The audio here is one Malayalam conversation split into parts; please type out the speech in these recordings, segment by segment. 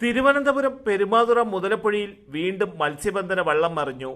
തിരുവനന്തപുരം പെരുമാതുറ മുതലപ്പുഴയിൽ വീണ്ടും മത്സ്യബന്ധന വള്ളം മറിഞ്ഞു.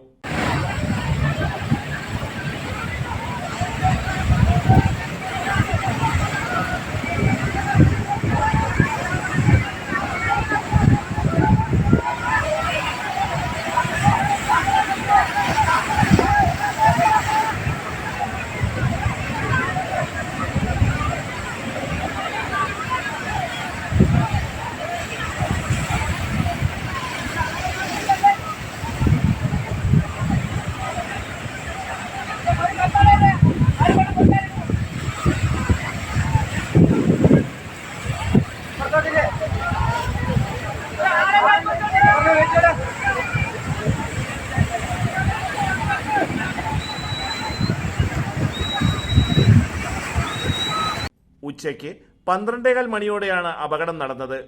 ഉച്ചയ്ക്ക് പന്ത്രണ്ടേകാൽ മണിയോടെയാണ് അപകടം നടന്നത്.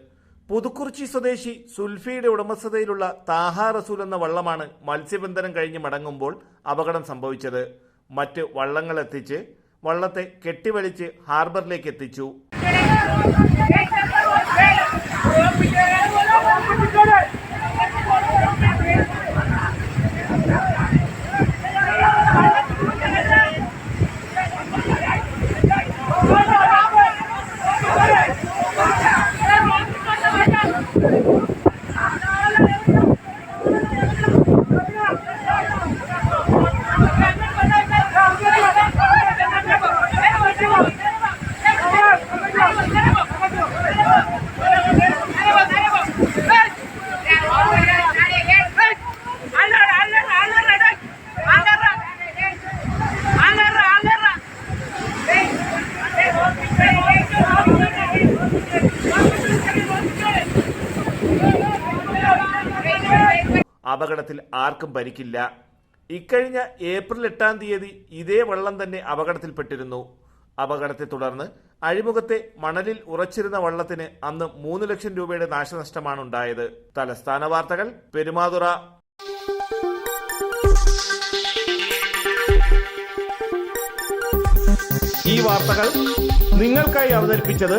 പുതുക്കുറിച്ചി സ്വദേശി സുൽഫിയുടെ ഉടമസ്ഥതയിലുള്ള താഹാ റസൂൽ എന്ന വള്ളമാണ് മത്സ്യബന്ധനം കഴിഞ്ഞ് മടങ്ങുമ്പോൾ അപകടം സംഭവിച്ചത്. മറ്റ് വള്ളങ്ങൾ എത്തിച്ച് വള്ളത്തെ കെട്ടിവലിച്ച് ഹാർബറിലേക്ക് എത്തിച്ചു. അപകടത്തിൽ ആർക്കും പരിക്കില്ല. ഇക്കഴിഞ്ഞ ഏപ്രിൽ എട്ടാം തീയതി ഇതേ വെള്ളം തന്നെ അപകടത്തിൽപ്പെട്ടിരുന്നു. അപകടത്തെ തുടർന്ന് അഴിമുഖത്തെ മണലിൽ ഉറച്ചിരുന്ന വള്ളത്തിന് അന്ന് മൂന്ന് ലക്ഷം രൂപയുടെ നാശനഷ്ടമാണ് ഉണ്ടായത് തലസ്ഥാന വാർത്തകൾ പെരുമാതുറ. ഈ വാർത്തകൾ നിങ്ങൾക്കായി അവതരിപ്പിച്ചത്